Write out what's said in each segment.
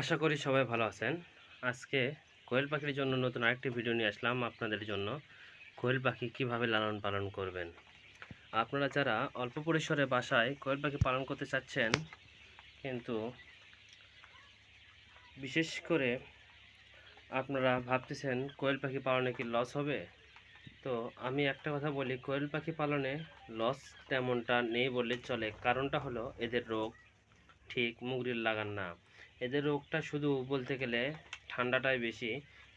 আশা করি সবাই ভালো আছেন। আজকে কোয়েল পাখির জন্য নতুন আরেকটি ভিডিও নিয়ে আসলাম আপনাদের জন্য। কোয়েল পাখি কীভাবে লালন পালন করবেন? আপনারা যারা অল্প পরিসরে বাসায় কোয়েল পাখি পালন করতে চাচ্ছেন, কিন্তু বিশেষ করে আপনারা ভাবতেছেন কোয়েল পাখি পালনে কি লস হবে? তো আমি একটা কথা বলি, কোয়েল পাখি পালনে লস তেমনটা নেই বললে চলে। কারণটা হলো এদের রোগ, ঠিক মুগরির লাগান না। এদের রোগটা শুধু বলতে গেলে ঠান্ডাটাই বেশি।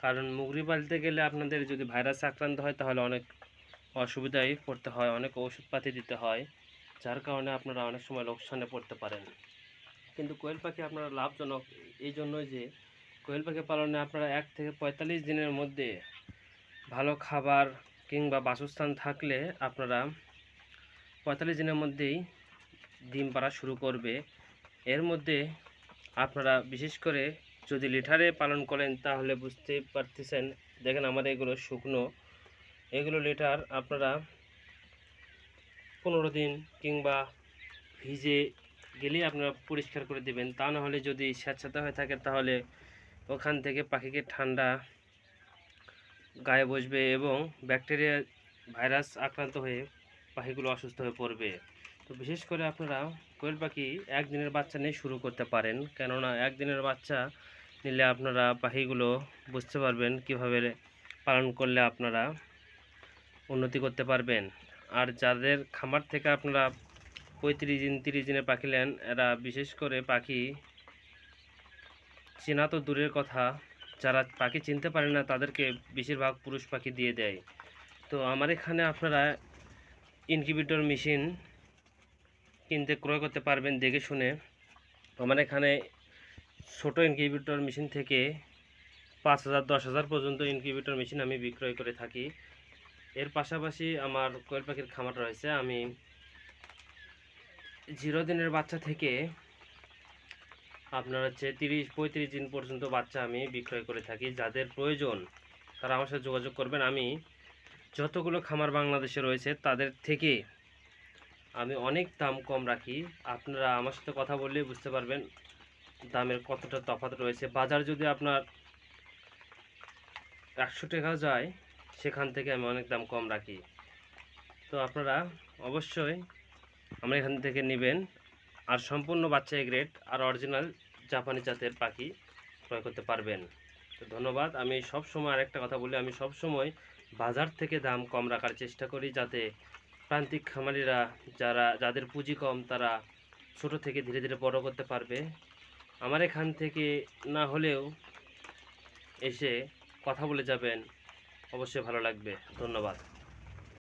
কারণ মুগরি পালতে গেলে আপনাদের যদি ভাইরাস আক্রান্ত হয়, তাহলে অনেক অসুবিধায় পড়তে হয়, অনেক ওষুধপাতি দিতে হয়, যার কারণে আপনারা অনেক সময় লোকসানে পড়তে পারেন। কিন্তু কোয়েল পাখি আপনারা লাভজনক। এই জন্যই যে কোয়েল পাখি পালনে আপনারা এক থেকে পঁয়তাল্লিশ দিনের মধ্যে ভালো খাবার কিংবা বাসস্থান থাকলে আপনারা পঁয়তাল্লিশ দিনের মধ্যেই ডিম পাড়া শুরু করবে। এর মধ্যে আপনারা বিশেষ করে যদি লিটারে পালন করেন তাহলে বুঝতে পারতেছেন, দেখেন আমাদের এগুলো শুকনো। এগুলো লিটার আপনারা পনেরো দিন কিংবা ভিজে গেলেই আপনারা পরিষ্কার করে দেবেন। তা না হলে যদি স্যাঁতস্যাঁতে হয়ে থাকে তাহলে ওখান থেকে পাখিকে ঠান্ডা গায়ে বসবে এবং ব্যাকটেরিয়া ভাইরাস আক্রান্ত হয়ে পাখিগুলো অসুস্থ হয়ে পড়বে। তো বিশেষ করে আপনারা কোয়েল পাখি একদিনের বাচ্চা নিয়ে শুরু করতে পারেন। কেননা একদিনের বাচ্চা নিলে আপনারা পাখিগুলো বুঝতে পারবেন কীভাবে পালন করলে আপনারা উন্নতি করতে পারবেন। আর যাদের খামার থেকে আপনারা পঁয়ত্রিশ দিন, তিরিশ দিনে পাখি নেন, এরা বিশেষ করে পাখি চেনা তো দূরের কথা, যারা পাখি চিনতে পারে না, তাদেরকে বেশিরভাগ পুরুষ পাখি দিয়ে দেয়। তো আমার এখানে আপনারা ইনকিউবেটর মেশিন কিনতে ক্রয় করতে পারবেন দেখে শুনে। আমার এখানে ছোটো ইনকিউবেটর মেশিন থেকে পাঁচ হাজার, দশ হাজার পর্যন্ত ইনকিউবেটর মেশিন আমি বিক্রয় করে থাকি। এর পাশাপাশি আমার কোয়েল পাখির খামার রয়েছে। আমি জিরো দিনের বাচ্চা থেকে আপনার হচ্ছে তিরিশ, পঁয়ত্রিশ দিন পর্যন্ত বাচ্চা আমি বিক্রয় করে থাকি। যাদের প্রয়োজন, তারা আমার সাথে যোগাযোগ করবেন। আমি যতগুলো খামার বাংলাদেশে রয়েছে, তাদের থেকে আমি অনেক দাম কম রাখি। আপনারা আমার সাথে কথা বললেই বুঝতে পারবেন দামের কতটা তফাৎ রয়েছে। বাজার যদি আপনার একশো টাকা যায়, সেখান থেকে আমি অনেক দাম কম রাখি। তো আপনারা অবশ্যই আমার এখান থেকে নেবেন। আর সম্পূর্ণ বাচ্চা গ্রেড আর অরিজিনাল জাপানি জাতের পাখি ক্রয় করতে পারবেন। তো ধন্যবাদ। আমি সব সময় আরেকটা কথা বলি, আমি সব সময় বাজার থেকে দাম কম রাখার চেষ্টা করি যাতে প্রান্তিক খামারিরা যারা, যাদের পুঁজি কম, তারা ছোট থেকে ধীরে ধীরে বড় করতে পারবে। আমার এখান থেকে না হলেও এসে কথা বলে যাবেন। অবশ্যই ভালো লাগবে। ধন্যবাদ।